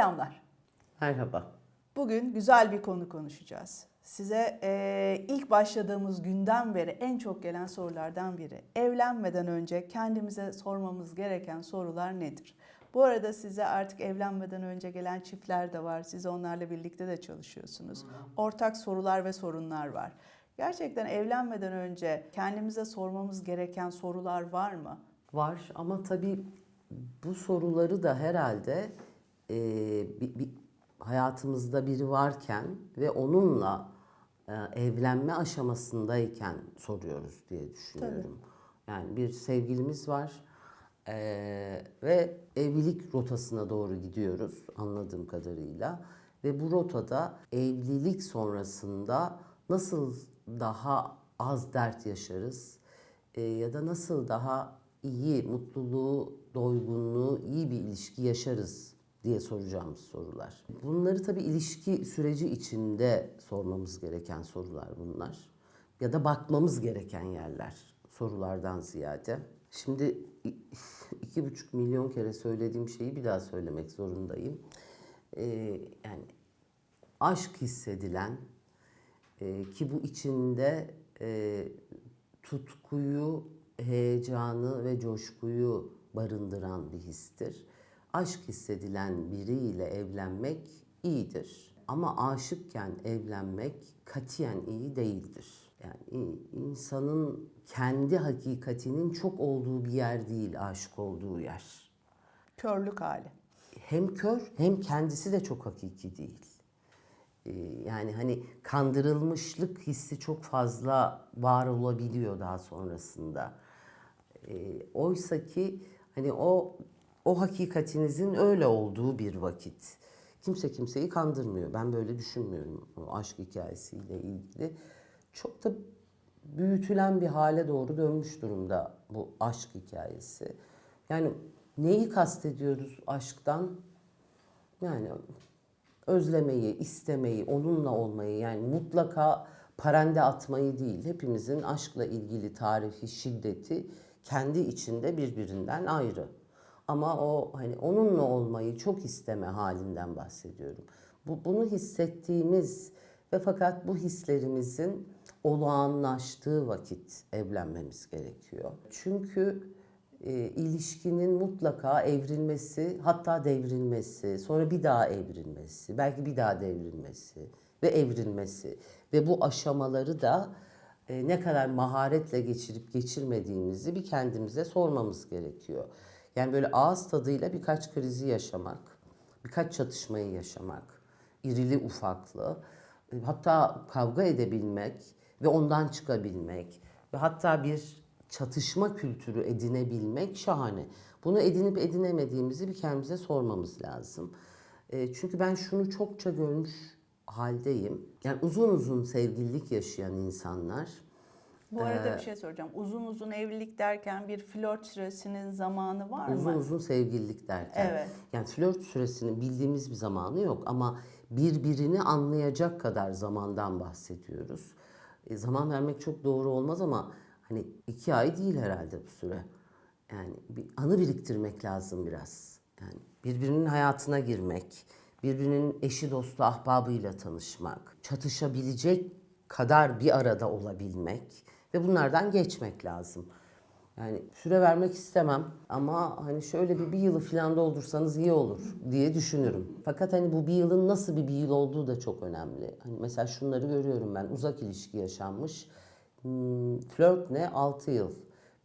Selamlar. Merhaba. Bugün güzel bir konu konuşacağız. Size eee, ilk başladığımız günden beri en çok gelen sorulardan biri. Evlenmeden önce kendimize sormamız gereken sorular nedir? Bu arada size artık evlenmeden önce gelen çiftler de var. Siz onlarla birlikte de çalışıyorsunuz. Ortak sorular ve sorunlar var. Gerçekten evlenmeden önce kendimize sormamız gereken sorular var mı? Var ama tabii bu soruları da herhalde e, bir, bir hayatımızda biri varken ve onunla e, evlenme aşamasındayken soruyoruz diye düşünüyorum. Yani bir sevgilimiz var e, ve evlilik rotasına doğru gidiyoruz anladığım kadarıyla. Ve bu rotada evlilik sonrasında nasıl daha az dert yaşarız e, ya da nasıl daha iyi, mutluluğu, doygunluğu, iyi bir ilişki yaşarız diye soracağımız sorular. Bunları tabii ilişki süreci içinde sormamız gereken sorular bunlar. Ya da bakmamız gereken yerler sorulardan ziyade. Şimdi iki buçuk milyon kere söylediğim şeyi bir daha söylemek zorundayım. Ee, yani aşk hissedilen, e, ki bu içinde e, tutkuyu, heyecanı ve coşkuyu barındıran bir histir. Aşk hissedilen biriyle evlenmek iyidir. Ama aşıkken evlenmek katiyen iyi değildir. Yani insanın kendi hakikatinin çok olduğu bir yer değil aşık olduğu yer. Körlük hali. Hem kör hem kendisi de çok hakiki değil. Ee, Yani hani kandırılmışlık hissi çok fazla var olabiliyor daha sonrasında. Ee, Oysa ki hani o o hakikatinizin öyle olduğu bir vakit. Kimse kimseyi kandırmıyor. Ben böyle düşünmüyorum o aşk hikayesiyle ilgili. Çok da büyütülen bir hale doğru dönmüş durumda bu aşk hikayesi. Yani neyi kastediyoruz aşktan? Yani özlemeyi, istemeyi, onunla olmayı yani mutlaka parende atmayı değil. Hepimizin aşkla ilgili tarifi, şiddeti kendi içinde birbirinden ayrı. Ama o hani onunla olmayı çok isteme halinden bahsediyorum. Bu, bunu hissettiğimiz ve fakat bu hislerimizin olağanlaştığı vakit evlenmemiz gerekiyor. Çünkü e, ilişkinin mutlaka evrilmesi, hatta devrilmesi, sonra bir daha evrilmesi, belki bir daha devrilmesi ve evrilmesi ve bu aşamaları da e, ne kadar maharetle geçirip geçirmediğimizi bir kendimize sormamız gerekiyor. Yani böyle ağız tadıyla birkaç krizi yaşamak, birkaç çatışmayı yaşamak, irili ufaklı, hatta kavga edebilmek ve ondan çıkabilmek ve hatta bir çatışma kültürü edinebilmek şahane. Bunu edinip edinemediğimizi bir kendimize sormamız lazım. E, Çünkü ben şunu çokça görmüş haldeyim. Yani uzun uzun sevgililik yaşayan insanlar Bu arada bir şey soracağım. Uzun uzun evlilik derken bir flört süresinin zamanı var Uzun mı? uzun sevgililik derken. Evet. Yani flört süresinin bildiğimiz bir zamanı yok ama birbirini anlayacak kadar zamandan bahsediyoruz. E, zaman vermek çok doğru olmaz ama hani iki ay değil herhalde bu süre. Yani bir anı biriktirmek lazım biraz. Yani birbirinin hayatına girmek, birbirinin eşi dostu ahbabıyla tanışmak, çatışabilecek kadar bir arada olabilmek ve bunlardan geçmek lazım. Yani süre vermek istemem ama hani şöyle bir bir yılı falan doldursanız iyi olur diye düşünürüm. Fakat hani bu bir yılın nasıl bir bir yıl olduğu da çok önemli. Hani mesela şunları görüyorum ben uzak ilişki yaşanmış. Hmm, flört ne? 6 yıl.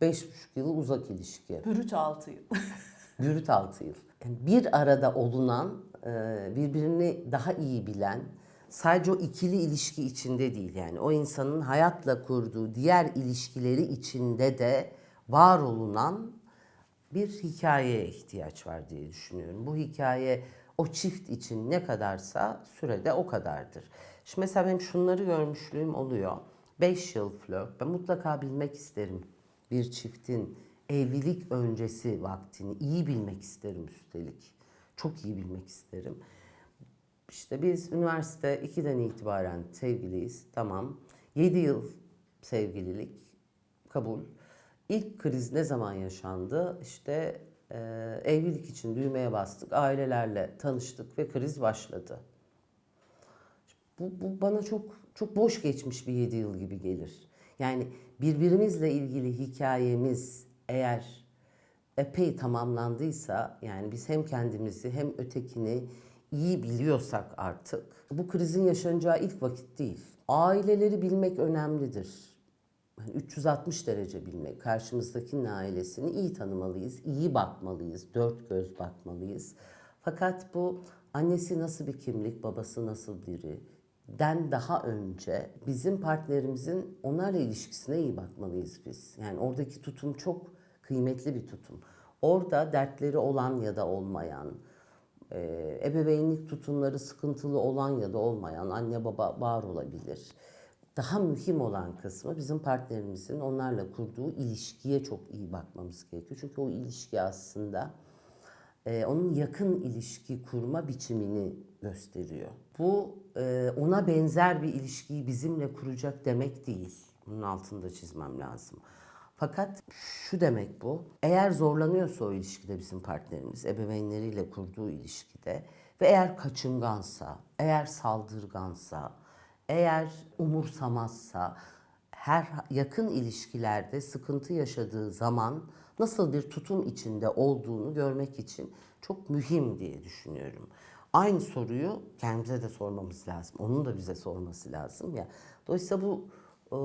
5,5 yıl uzak ilişki. Brüt 6 yıl. Bürüt 6 yıl. Yani bir arada olunan, e, birbirini daha iyi bilen, sadece o ikili ilişki içinde değil yani o insanın hayatla kurduğu diğer ilişkileri içinde de var olunan bir hikayeye ihtiyaç var diye düşünüyorum. Bu hikaye o çift için ne kadarsa sürede o kadardır. Şimdi mesela benim şunları görmüşlüğüm oluyor. 5 yıl flört. Ben mutlaka bilmek isterim bir çiftin evlilik öncesi vaktini iyi bilmek isterim üstelik. Çok iyi bilmek isterim. İşte biz üniversite 2'den itibaren sevgiliyiz. Tamam. 7 yıl sevgililik kabul. İlk kriz ne zaman yaşandı? İşte e, evlilik için düğmeye bastık, ailelerle tanıştık ve kriz başladı. Bu, bu bana çok çok boş geçmiş bir 7 yıl gibi gelir. Yani birbirimizle ilgili hikayemiz eğer epey tamamlandıysa yani biz hem kendimizi hem ötekini iyi biliyorsak artık bu krizin yaşanacağı ilk vakit değil. Aileleri bilmek önemlidir. Yani 360 derece bilmek, karşımızdakinin ailesini iyi tanımalıyız, iyi bakmalıyız, dört göz bakmalıyız. Fakat bu annesi nasıl bir kimlik, babası nasıl biri, den daha önce bizim partnerimizin onlarla ilişkisine iyi bakmalıyız biz. Yani oradaki tutum çok kıymetli bir tutum. Orada dertleri olan ya da olmayan, e, ebeveynlik tutumları sıkıntılı olan ya da olmayan anne baba var olabilir. Daha mühim olan kısmı bizim partnerimizin onlarla kurduğu ilişkiye çok iyi bakmamız gerekiyor. Çünkü o ilişki aslında e, onun yakın ilişki kurma biçimini gösteriyor. Bu e, ona benzer bir ilişkiyi bizimle kuracak demek değil. Bunun altında çizmem lazım. Fakat şu demek bu. Eğer zorlanıyorsa o ilişkide bizim partnerimiz, ebeveynleriyle kurduğu ilişkide ve eğer kaçıngansa, eğer saldırgansa, eğer umursamazsa, her yakın ilişkilerde sıkıntı yaşadığı zaman nasıl bir tutum içinde olduğunu görmek için çok mühim diye düşünüyorum. Aynı soruyu kendimize de sormamız lazım. Onun da bize sorması lazım ya. Dolayısıyla bu e,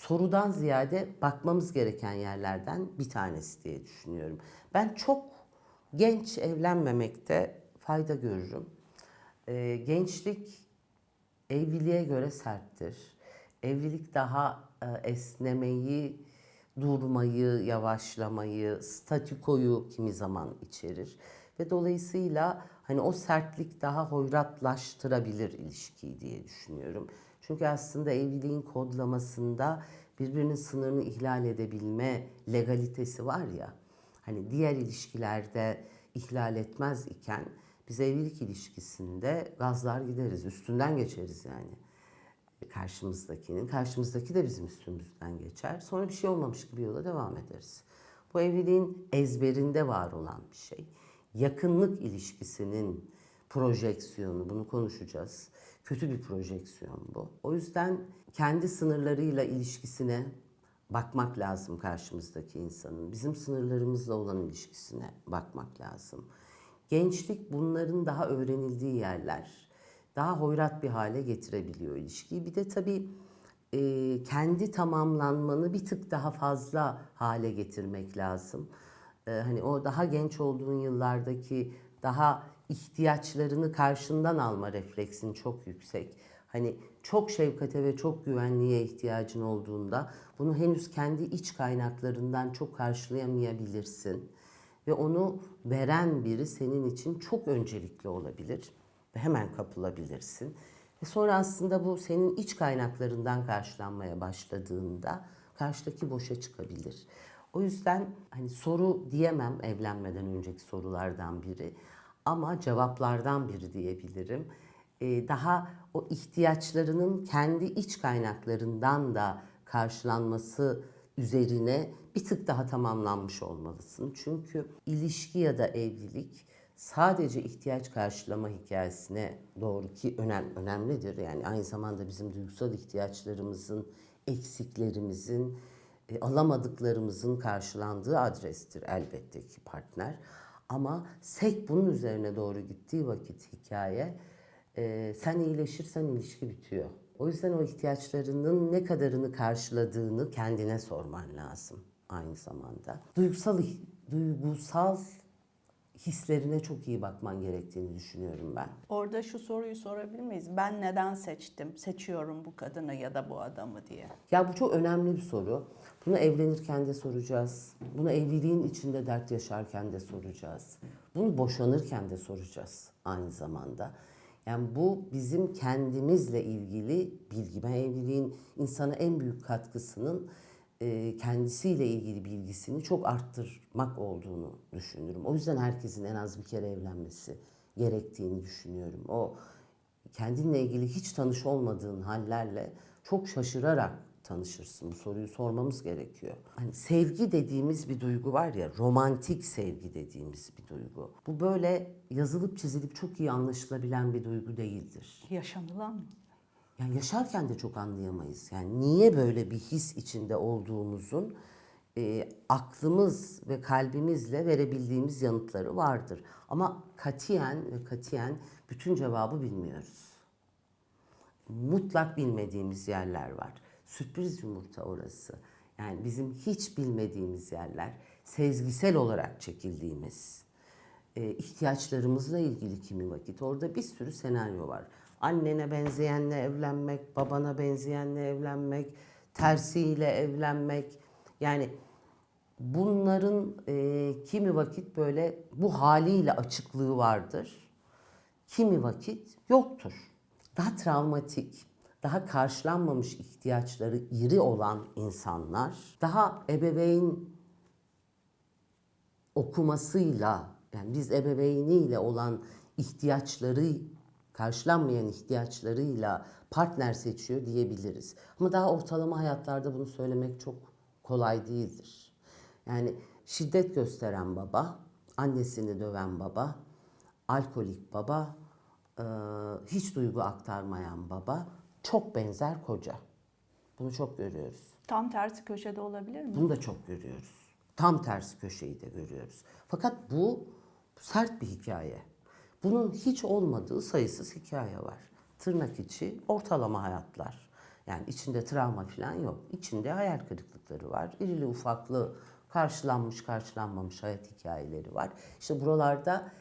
sorudan ziyade bakmamız gereken yerlerden bir tanesi diye düşünüyorum. Ben çok genç evlenmemekte fayda görürüm. E, gençlik evliliğe göre serttir. Evlilik daha e, esnemeyi, durmayı, yavaşlamayı, statükoyu kimi zaman içerir. Ve dolayısıyla hani o sertlik daha hoyratlaştırabilir ilişkiyi diye düşünüyorum. Çünkü aslında evliliğin kodlamasında birbirinin sınırını ihlal edebilme legalitesi var ya. Hani diğer ilişkilerde ihlal etmez iken biz evlilik ilişkisinde gazlar gideriz, üstünden geçeriz yani karşımızdakinin. Karşımızdaki de bizim üstümüzden geçer. Sonra bir şey olmamış gibi yola devam ederiz. Bu evliliğin ezberinde var olan bir şey. Yakınlık ilişkisinin projeksiyonu, bunu konuşacağız. Kötü bir projeksiyon bu. O yüzden kendi sınırlarıyla ilişkisine bakmak lazım karşımızdaki insanın. Bizim sınırlarımızla olan ilişkisine bakmak lazım. Gençlik bunların daha öğrenildiği yerler daha hoyrat bir hale getirebiliyor ilişkiyi. Bir de tabii e, kendi tamamlanmanı bir tık daha fazla hale getirmek lazım. E, hani o daha genç olduğun yıllardaki daha ihtiyaçlarını karşından alma refleksin çok yüksek. Hani çok şefkate ve çok güvenliğe ihtiyacın olduğunda bunu henüz kendi iç kaynaklarından çok karşılayamayabilirsin. Ve onu veren biri senin için çok öncelikli olabilir ve hemen kapılabilirsin. Ve sonra aslında bu senin iç kaynaklarından karşılanmaya başladığında karşıdaki boşa çıkabilir. O yüzden hani soru diyemem evlenmeden önceki sorulardan biri ama cevaplardan biri diyebilirim. Ee, daha o ihtiyaçlarının kendi iç kaynaklarından da karşılanması üzerine bir tık daha tamamlanmış olmalısın. Çünkü ilişki ya da evlilik sadece ihtiyaç karşılama hikayesine doğru ki önem önemlidir. Yani aynı zamanda bizim duygusal ihtiyaçlarımızın, eksiklerimizin, e, alamadıklarımızın karşılandığı adrestir elbette ki partner. Ama sek bunun üzerine doğru gittiği vakit hikaye e, sen iyileşirsen ilişki bitiyor. O yüzden o ihtiyaçlarının ne kadarını karşıladığını kendine sorman lazım aynı zamanda. Duygusal duygusal hislerine çok iyi bakman gerektiğini düşünüyorum ben. Orada şu soruyu sorabilir miyiz? Ben neden seçtim, seçiyorum bu kadını ya da bu adamı diye. Ya bu çok önemli bir soru. Bunu evlenirken de soracağız. Bunu evliliğin içinde dert yaşarken de soracağız. Bunu boşanırken de soracağız aynı zamanda. Yani bu bizim kendimizle ilgili bilgi. Ben evliliğin insana en büyük katkısının e, kendisiyle ilgili bilgisini çok arttırmak olduğunu düşünürüm. O yüzden herkesin en az bir kere evlenmesi gerektiğini düşünüyorum. O kendinle ilgili hiç tanış olmadığın hallerle çok şaşırarak tanışırsın? Bu soruyu sormamız gerekiyor. Hani sevgi dediğimiz bir duygu var ya, romantik sevgi dediğimiz bir duygu. Bu böyle yazılıp çizilip çok iyi anlaşılabilen bir duygu değildir. Yaşanılan mı? Yani yaşarken de çok anlayamayız. Yani niye böyle bir his içinde olduğumuzun e, aklımız ve kalbimizle verebildiğimiz yanıtları vardır. Ama katiyen ve katiyen bütün cevabı bilmiyoruz. Mutlak bilmediğimiz yerler var. Sürpriz yumurta orası. Yani bizim hiç bilmediğimiz yerler, sezgisel olarak çekildiğimiz, e, ihtiyaçlarımızla ilgili kimi vakit. Orada bir sürü senaryo var. Annene benzeyenle evlenmek, babana benzeyenle evlenmek, tersiyle evlenmek. Yani bunların e, kimi vakit böyle bu haliyle açıklığı vardır. Kimi vakit yoktur. Daha travmatik, daha karşılanmamış ihtiyaçları iri olan insanlar, daha ebeveyn okumasıyla yani biz ebeveyniyle olan ihtiyaçları karşılanmayan ihtiyaçlarıyla partner seçiyor diyebiliriz. Ama daha ortalama hayatlarda bunu söylemek çok kolay değildir. Yani şiddet gösteren baba, annesini döven baba, alkolik baba, hiç duygu aktarmayan baba, çok benzer koca. Bunu çok görüyoruz. Tam tersi köşede olabilir mi? Bunu da çok görüyoruz. Tam tersi köşeyi de görüyoruz. Fakat bu sert bir hikaye. Bunun hiç olmadığı sayısız hikaye var. Tırnak içi ortalama hayatlar. Yani içinde travma falan yok. İçinde hayal kırıklıkları var. İrili ufaklı karşılanmış karşılanmamış hayat hikayeleri var. İşte buralarda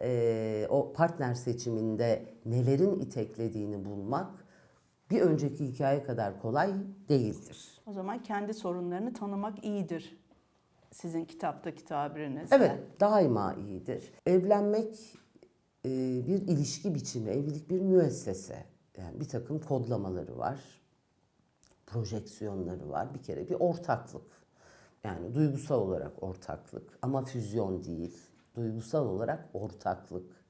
eee, o partner seçiminde nelerin iteklediğini bulmak bir önceki hikaye kadar kolay değildir. O zaman kendi sorunlarını tanımak iyidir. Sizin kitaptaki tabiriniz. Evet, daima iyidir. Evlenmek e, bir ilişki biçimi, evlilik bir müessese. Yani bir takım kodlamaları var, projeksiyonları var. Bir kere bir ortaklık. Yani duygusal olarak ortaklık ama füzyon değil. Duygusal olarak ortaklık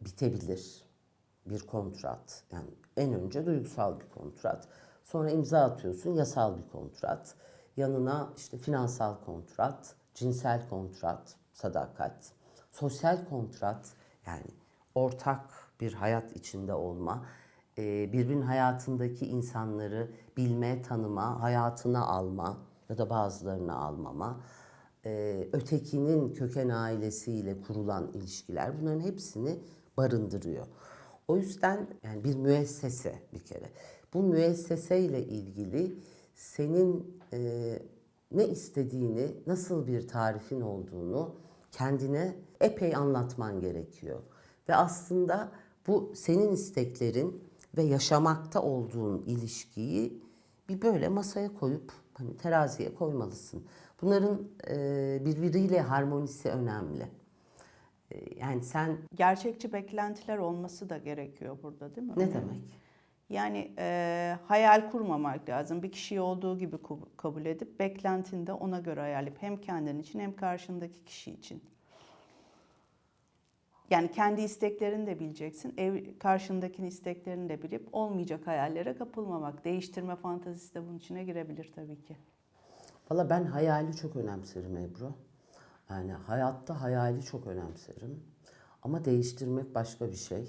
bitebilir. Bir kontrat. Yani en önce duygusal bir kontrat. Sonra imza atıyorsun yasal bir kontrat. Yanına işte finansal kontrat, cinsel kontrat, sadakat, sosyal kontrat yani ortak bir hayat içinde olma, e, birbirinin hayatındaki insanları bilme, tanıma, hayatına alma ya da bazılarını almama, e, ötekinin köken ailesiyle kurulan ilişkiler bunların hepsini barındırıyor. O yüzden yani bir müessese bir kere. Bu müesseseyle ilgili senin e, ne istediğini, nasıl bir tarifin olduğunu kendine epey anlatman gerekiyor. Ve aslında bu senin isteklerin ve yaşamakta olduğun ilişkiyi bir böyle masaya koyup hani teraziye koymalısın. Bunların e, birbiriyle harmonisi önemli. E, yani sen Gerçekçi beklentiler olması da gerekiyor burada değil mi? ne demek? Yani e, hayal kurmamak lazım. Bir kişiyi olduğu gibi kabul edip beklentini de ona göre ayarlayıp hem kendin için hem karşındaki kişi için. Yani kendi isteklerini de bileceksin. Ev, karşındakinin isteklerini de bilip olmayacak hayallere kapılmamak. Değiştirme fantazisi de bunun içine girebilir tabii ki. Valla ben hayali çok önemserim Ebru. Yani hayatta hayali çok önemserim. Ama değiştirmek başka bir şey.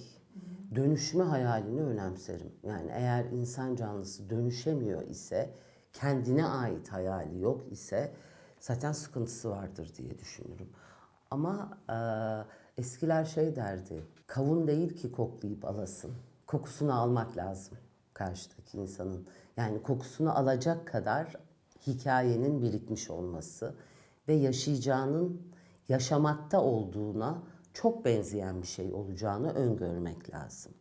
Dönüşme hayalini önemserim. Yani eğer insan canlısı dönüşemiyor ise, kendine ait hayali yok ise zaten sıkıntısı vardır diye düşünürüm. Ama eee, eskiler şey derdi, kavun değil ki koklayıp alasın. Kokusunu almak lazım karşıdaki insanın. Yani kokusunu alacak kadar hikayenin birikmiş olması ve yaşayacağının yaşamakta olduğuna çok benzeyen bir şey olacağını öngörmek lazım.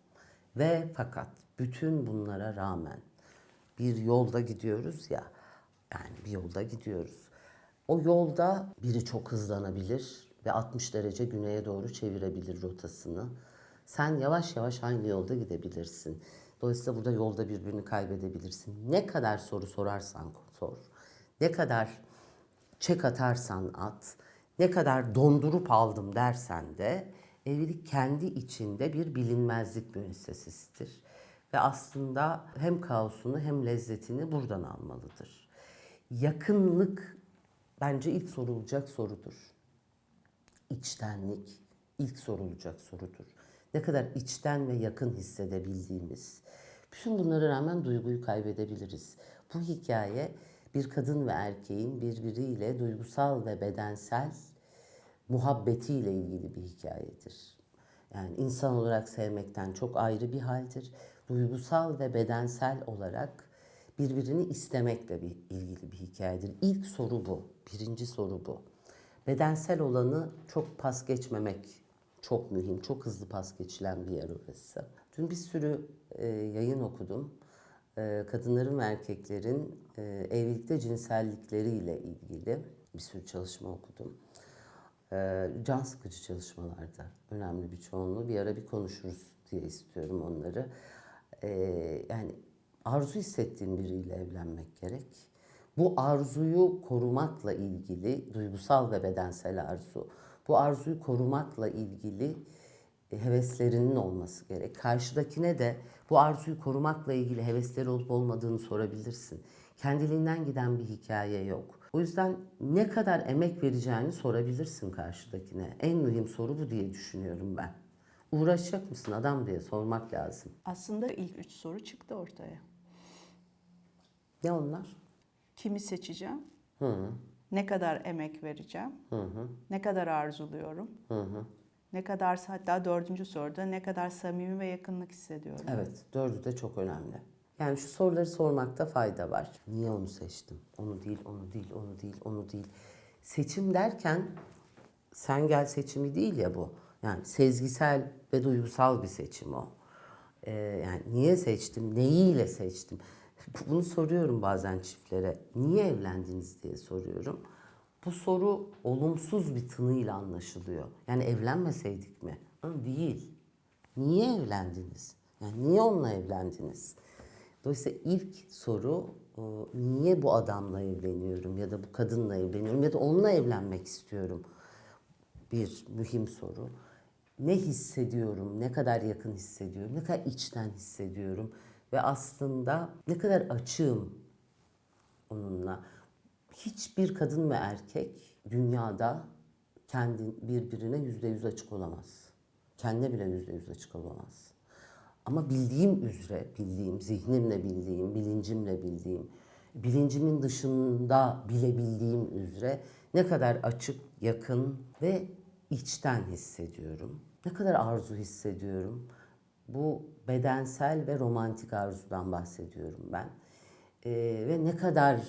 Ve fakat bütün bunlara rağmen bir yolda gidiyoruz ya, yani bir yolda gidiyoruz. O yolda biri çok hızlanabilir ve 60 derece güneye doğru çevirebilir rotasını. Sen yavaş yavaş aynı yolda gidebilirsin. Dolayısıyla burada yolda birbirini kaybedebilirsin. Ne kadar soru sorarsan sor, ne kadar çek atarsan at, ne kadar dondurup aldım dersen de evlilik kendi içinde bir bilinmezlik müessesesidir. ve aslında hem kaosunu hem lezzetini buradan almalıdır. Yakınlık bence ilk sorulacak sorudur. İçtenlik ilk sorulacak sorudur. Ne kadar içten ve yakın hissedebildiğimiz. Bütün bunlara rağmen duyguyu kaybedebiliriz. Bu hikaye bir kadın ve erkeğin birbiriyle duygusal ve bedensel muhabbetiyle ilgili bir hikayedir. Yani insan olarak sevmekten çok ayrı bir haldir. Duygusal ve bedensel olarak birbirini istemekle bir, ilgili bir hikayedir. İlk soru bu. Birinci soru bu. Bedensel olanı çok pas geçmemek çok mühim. Çok hızlı pas geçilen bir yer orası. Dün bir sürü e, yayın okudum. E, kadınların ve erkeklerin e, evlilikte cinsellikleriyle ilgili bir sürü çalışma okudum. Ee, can sıkıcı çalışmalarda önemli bir çoğunluğu. Bir ara bir konuşuruz diye istiyorum onları. Ee, yani arzu hissettiğin biriyle evlenmek gerek. Bu arzuyu korumakla ilgili, duygusal ve bedensel arzu, bu arzuyu korumakla ilgili heveslerinin olması gerek. Karşıdakine de bu arzuyu korumakla ilgili hevesleri olup olmadığını sorabilirsin. Kendiliğinden giden bir hikaye yok. O yüzden ne kadar emek vereceğini sorabilirsin karşıdakine. En mühim soru bu diye düşünüyorum ben. Uğraşacak mısın adam diye sormak lazım. Aslında ilk üç soru çıktı ortaya. Ne onlar? Kimi seçeceğim? Hı Ne kadar emek vereceğim? hı hı Ne kadar arzuluyorum? hı. hı. Ne kadar hatta dördüncü soruda ne kadar samimi ve yakınlık hissediyorum? Evet, dördü de çok önemli. Yani şu soruları sormakta fayda var. Niye onu seçtim? Onu değil, onu değil, onu değil, onu değil. Seçim derken sen gel seçimi değil ya bu. Yani sezgisel ve duygusal bir seçim o. Ee, yani niye seçtim, neyiyle seçtim? Bunu soruyorum bazen çiftlere. Niye evlendiniz diye soruyorum. Bu soru olumsuz bir tınıyla anlaşılıyor. Yani evlenmeseydik mi? Ama değil. Niye evlendiniz? Yani niye onunla evlendiniz? Dolayısıyla ilk soru e, niye bu adamla evleniyorum ya da bu kadınla evleniyorum ya da onunla evlenmek istiyorum? Bir mühim soru. Ne hissediyorum, ne kadar yakın hissediyorum, ne kadar içten hissediyorum ve aslında ne kadar açığım onunla. Hiçbir kadın ve erkek dünyada kendi birbirine yüzde yüz açık olamaz. Kendine bile yüzde yüz açık olamaz. Ama bildiğim üzere, bildiğim, zihnimle bildiğim, bilincimle bildiğim, bilincimin dışında bile bildiğim üzere ne kadar açık, yakın ve içten hissediyorum. Ne kadar arzu hissediyorum. Bu bedensel ve romantik arzudan bahsediyorum ben. Ee, ve ne kadar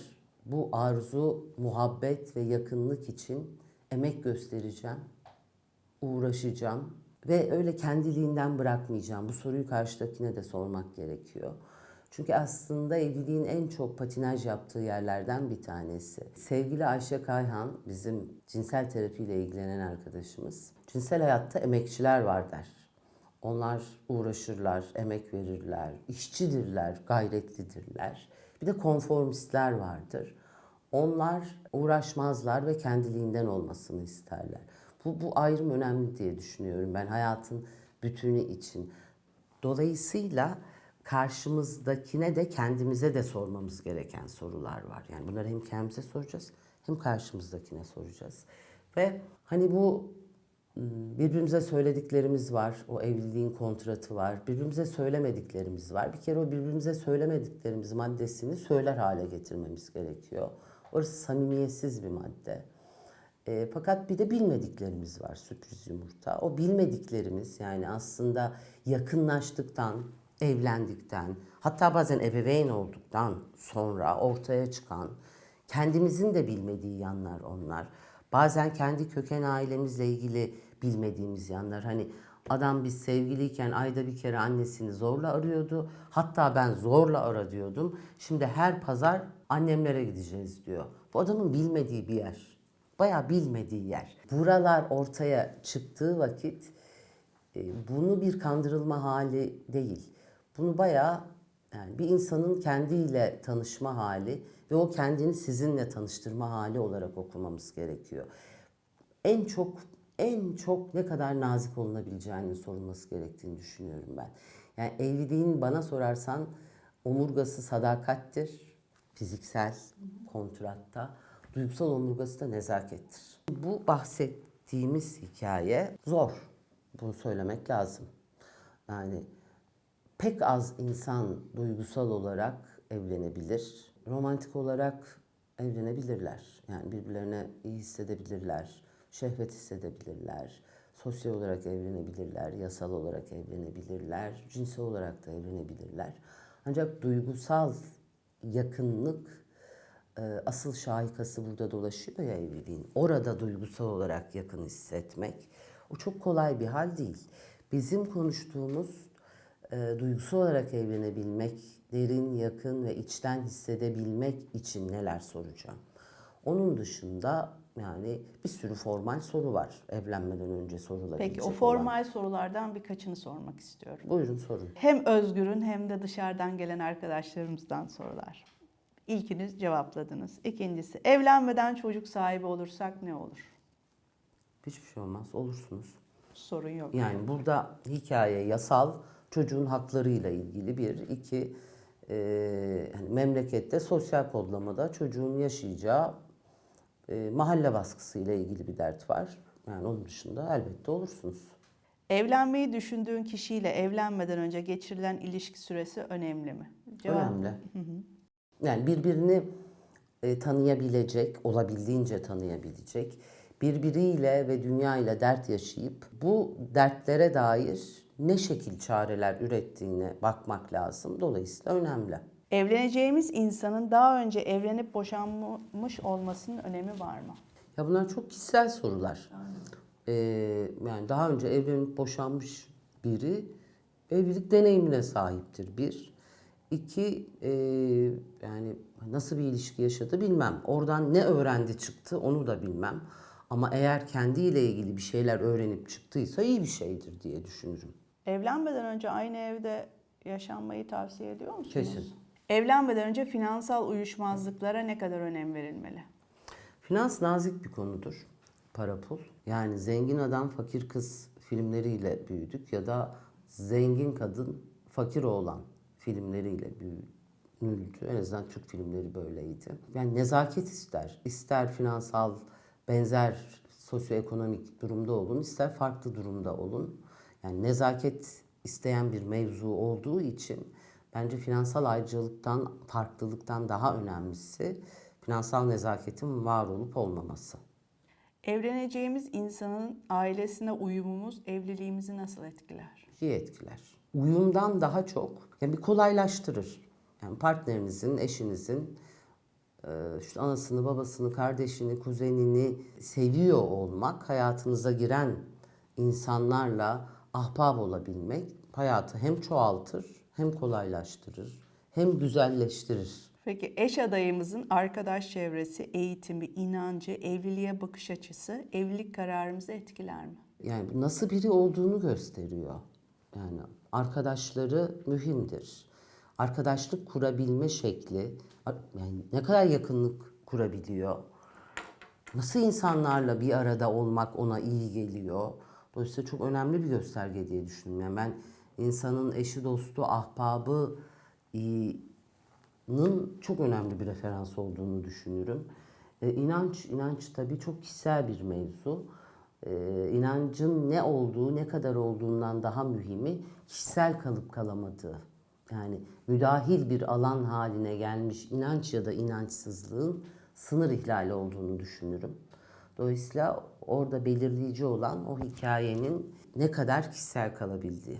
bu arzu, muhabbet ve yakınlık için emek göstereceğim, uğraşacağım ve öyle kendiliğinden bırakmayacağım. Bu soruyu karşıdakine de sormak gerekiyor. Çünkü aslında evliliğin en çok patinaj yaptığı yerlerden bir tanesi. Sevgili Ayşe Kayhan, bizim cinsel terapiyle ilgilenen arkadaşımız. Cinsel hayatta emekçiler var der. Onlar uğraşırlar, emek verirler, işçidirler, gayretlidirler. Bir de konformistler vardır. Onlar uğraşmazlar ve kendiliğinden olmasını isterler. Bu, bu ayrım önemli diye düşünüyorum ben hayatın bütünü için. Dolayısıyla karşımızdakine de kendimize de sormamız gereken sorular var. Yani bunları hem kendimize soracağız hem karşımızdakine soracağız. Ve hani bu birbirimize söylediklerimiz var. O evliliğin kontratı var. Birbirimize söylemediklerimiz var. Bir kere o birbirimize söylemediklerimiz maddesini söyler hale getirmemiz gerekiyor. Orası samimiyetsiz bir madde. E, fakat bir de bilmediklerimiz var sürpriz yumurta. O bilmediklerimiz yani aslında yakınlaştıktan, evlendikten, hatta bazen ebeveyn olduktan sonra ortaya çıkan kendimizin de bilmediği yanlar onlar. Bazen kendi köken ailemizle ilgili bilmediğimiz yanlar. Hani adam biz sevgiliyken ayda bir kere annesini zorla arıyordu. Hatta ben zorla ara diyordum. Şimdi her pazar annemlere gideceğiz diyor. Bu adamın bilmediği bir yer. Bayağı bilmediği yer. Buralar ortaya çıktığı vakit e, bunu bir kandırılma hali değil. Bunu bayağı yani bir insanın kendiyle tanışma hali ve o kendini sizinle tanıştırma hali olarak okumamız gerekiyor. En çok en çok ne kadar nazik olunabileceğinin sorulması gerektiğini düşünüyorum ben. Yani evliliğin bana sorarsan omurgası sadakattir, fiziksel kontratta. Duygusal omurgası da nezakettir. Bu bahsettiğimiz hikaye zor. Bunu söylemek lazım. Yani pek az insan duygusal olarak evlenebilir. Romantik olarak evlenebilirler. Yani birbirlerine iyi hissedebilirler, şehvet hissedebilirler, sosyal olarak evlenebilirler, yasal olarak evlenebilirler, cinsel olarak da evlenebilirler. Ancak duygusal yakınlık e, asıl şahikası burada dolaşıyor ya evliliğin. Orada duygusal olarak yakın hissetmek o çok kolay bir hal değil. Bizim konuştuğumuz e, duygusal olarak evlenebilmek, derin, yakın ve içten hissedebilmek için neler soracağım. Onun dışında yani bir sürü formal soru var evlenmeden önce sorulabilecek Peki o olan. formal sorulardan birkaçını sormak istiyorum. Buyurun sorun. Hem Özgür'ün hem de dışarıdan gelen arkadaşlarımızdan sorular. İlkiniz cevapladınız. İkincisi evlenmeden çocuk sahibi olursak ne olur? Hiçbir şey olmaz. Olursunuz. Sorun yok. Yani burada hikaye yasal çocuğun haklarıyla ilgili bir. iki e, hani memlekette sosyal kodlamada çocuğun yaşayacağı e, mahalle baskısı ile ilgili bir dert var. Yani onun dışında elbette olursunuz. Evlenmeyi düşündüğün kişiyle evlenmeden önce geçirilen ilişki süresi önemli mi? Önemli. Yani birbirini e, tanıyabilecek, olabildiğince tanıyabilecek, birbiriyle ve dünyayla dert yaşayıp bu dertlere dair ne şekil çareler ürettiğine bakmak lazım. Dolayısıyla önemli. Evleneceğimiz insanın daha önce evlenip boşanmış olmasının önemi var mı? Ya bunlar çok kişisel sorular. Ee, yani daha önce evlenip boşanmış biri evlilik deneyimine sahiptir bir. İki, e, yani nasıl bir ilişki yaşadı bilmem. Oradan ne öğrendi çıktı onu da bilmem. Ama eğer kendiyle ilgili bir şeyler öğrenip çıktıysa iyi bir şeydir diye düşünürüm. Evlenmeden önce aynı evde yaşanmayı tavsiye ediyor musunuz? Kesin. Evlenmeden önce finansal uyuşmazlıklara ne kadar önem verilmeli? Finans nazik bir konudur. Para pul. Yani zengin adam fakir kız filmleriyle büyüdük ya da zengin kadın fakir oğlan filmleriyle büyünüldü. En azından Türk filmleri böyleydi. Yani nezaket ister. İster finansal benzer sosyoekonomik durumda olun, ister farklı durumda olun. Yani nezaket isteyen bir mevzu olduğu için bence finansal ayrıcalıktan, farklılıktan daha önemlisi finansal nezaketin var olup olmaması. Evleneceğimiz insanın ailesine uyumumuz evliliğimizi nasıl etkiler? İyi etkiler. Uyumdan daha çok yani bir kolaylaştırır. Yani partnerinizin, eşinizin işte anasını, babasını, kardeşini, kuzenini seviyor olmak, hayatınıza giren insanlarla ahbap olabilmek hayatı hem çoğaltır, hem kolaylaştırır, hem güzelleştirir. Peki eş adayımızın arkadaş çevresi, eğitimi, inancı, evliliğe bakış açısı evlilik kararımızı etkiler mi? Yani nasıl biri olduğunu gösteriyor. Yani arkadaşları mühimdir. Arkadaşlık kurabilme şekli, yani ne kadar yakınlık kurabiliyor. Nasıl insanlarla bir arada olmak ona iyi geliyor. Dolayısıyla çok önemli bir gösterge diye düşünüyorum. Yani ben insanın eşi, dostu, ahbabı nın çok önemli bir referans olduğunu düşünüyorum. E, inanç, inanç tabii çok kişisel bir mevzu. E, inancın ne olduğu, ne kadar olduğundan daha mühimi kişisel kalıp kalamadığı. Yani müdahil bir alan haline gelmiş inanç ya da inançsızlığın sınır ihlali olduğunu düşünürüm. Dolayısıyla orada belirleyici olan o hikayenin ne kadar kişisel kalabildiği.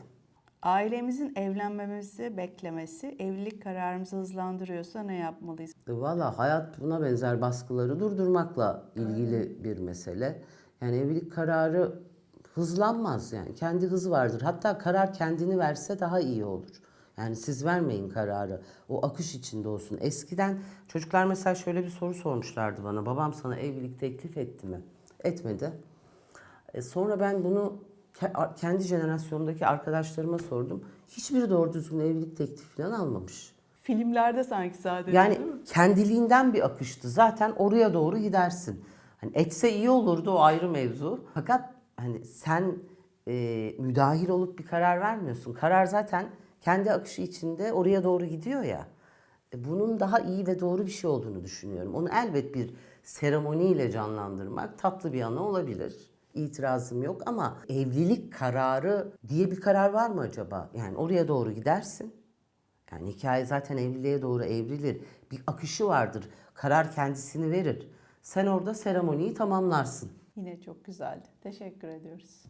Ailemizin evlenmemizi beklemesi evlilik kararımızı hızlandırıyorsa ne yapmalıyız? E, Valla hayat buna benzer baskıları durdurmakla ilgili bir mesele. Yani evlilik kararı hızlanmaz yani kendi hızı vardır. Hatta karar kendini verse daha iyi olur. Yani siz vermeyin kararı. O akış içinde olsun. Eskiden çocuklar mesela şöyle bir soru sormuşlardı bana. Babam sana evlilik teklif etti mi? Etmedi. E, sonra ben bunu ke- kendi jenerasyondaki arkadaşlarıma sordum. Hiçbiri doğru düzgün evlilik teklifi falan almamış. Filmlerde sanki sadece Yani kendiliğinden bir akıştı. Zaten oraya doğru gidersin. Hani etse iyi olurdu o ayrı mevzu. Fakat hani sen e, müdahil olup bir karar vermiyorsun. Karar zaten kendi akışı içinde oraya doğru gidiyor ya. E, Bunun daha iyi ve doğru bir şey olduğunu düşünüyorum. Onu elbet bir seremoniyle canlandırmak tatlı bir anı olabilir. İtirazım yok ama evlilik kararı diye bir karar var mı acaba? Yani oraya doğru gidersin. Yani hikaye zaten evliliğe doğru evrilir. Bir akışı vardır. Karar kendisini verir. Sen orada seremoniyi tamamlarsın. Yine çok güzeldi. Teşekkür ediyoruz.